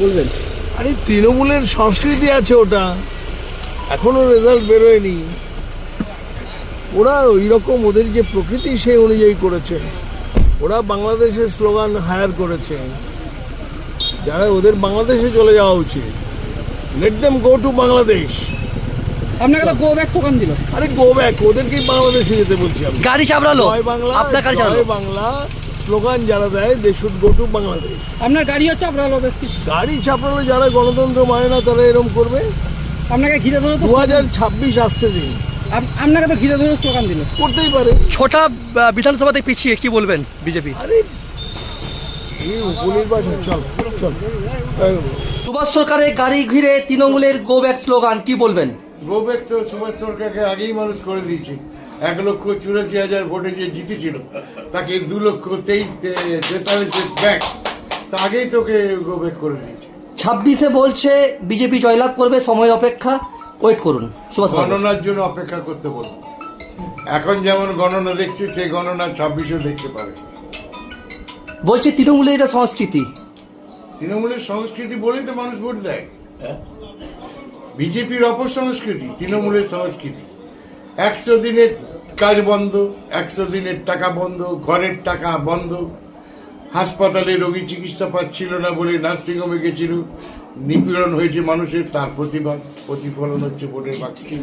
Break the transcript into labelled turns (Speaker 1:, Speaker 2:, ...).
Speaker 1: বলবেন?
Speaker 2: আরে তৃণমূলের সংস্কৃতি আছে ওটা। এখনও রেজাল্ট বেরোয়নি। ওরা ওই রকম ওদের যে প্রকৃতি সেই অনুযায়ী করেছে। ওরা বাংলাদেশের স্লোগান হায়ার করেছে। যারা ওদের বাংলাদেশে চলে যাওয়া উচিত। Let them go to Bangladesh
Speaker 1: আপনাকে তো গো ব্যাক স্লোগান দিল।
Speaker 2: আরে গো ব্যাক ওদেরকেই বাংলাদেশে যেতে বলছি আমি।
Speaker 3: গাড়ি চাপড়ালো। আপনার গাড়ি চাপড়ালো।
Speaker 2: বাংলা। স্লোগান যারা দেয় they should go to Bangladesh
Speaker 1: আপনার গাড়িও চাপড়ালো বেশ কিছু
Speaker 2: গাড়ি চাপড়ালে যারা গণতন্ত্র মানে না তারা এরকম করবে।
Speaker 1: আপনাকে ঘিরে ধরে তো
Speaker 2: দু হাজার ছাব্বিশ আসতে দিন।
Speaker 1: আপনাকে তো ঘিরে ধরে স্লোগান দিল।
Speaker 2: করতেই পারে।
Speaker 3: ছোটা আহ, বিধানসভা পিছিয়ে কি বলবেন বিজেপি?
Speaker 2: আরে এই উপনির্বাচন চল চল।
Speaker 3: সুভাষ সরকারের গাড়ি ঘিরে তৃণমূলের গো ব্যাক স্লোগান কি বলবেন?
Speaker 4: গোবেক তো সুভাষ সরকারকে আগেই মানুষ করে দিয়েছে। এক লক্ষ চুরাশি হাজার ভোটে যে জিতেছিল তাকে দু লক্ষ তেইশ তেতাল্লিশ ব্যাক তা আগেই তোকে গোবেক করে দিয়েছে।
Speaker 3: ছাব্বিশে বলছে বিজেপি জয়লাভ করবে সময় অপেক্ষা। ওয়েট করুন।
Speaker 4: গণনার জন্য অপেক্ষা করতে বলুন। এখন যেমন গণনা দেখছি সেই গণনা ছাব্বিশও দেখতে পাবে।
Speaker 3: বলছে তৃণমূলের এটা সংস্কৃতি।
Speaker 4: তৃণমূলের সংস্কৃতি বলেই তো মানুষ ভোট দেয়। বিজেপির অপসংস্কৃতি তৃণমূলের সংস্কৃতি। একশো দিনের কাজ বন্ধ একশো দিনের টাকা বন্ধ ঘরের টাকা বন্ধ। হাসপাতালে রোগী চিকিৎসা পাচ্ছিল না বলে নার্সিংহোমে গেছিল। নিপীড়ন হয়েছে মানুষের তার প্রতিবাদ প্রতিফলন হচ্ছে ভোটের বাক্যে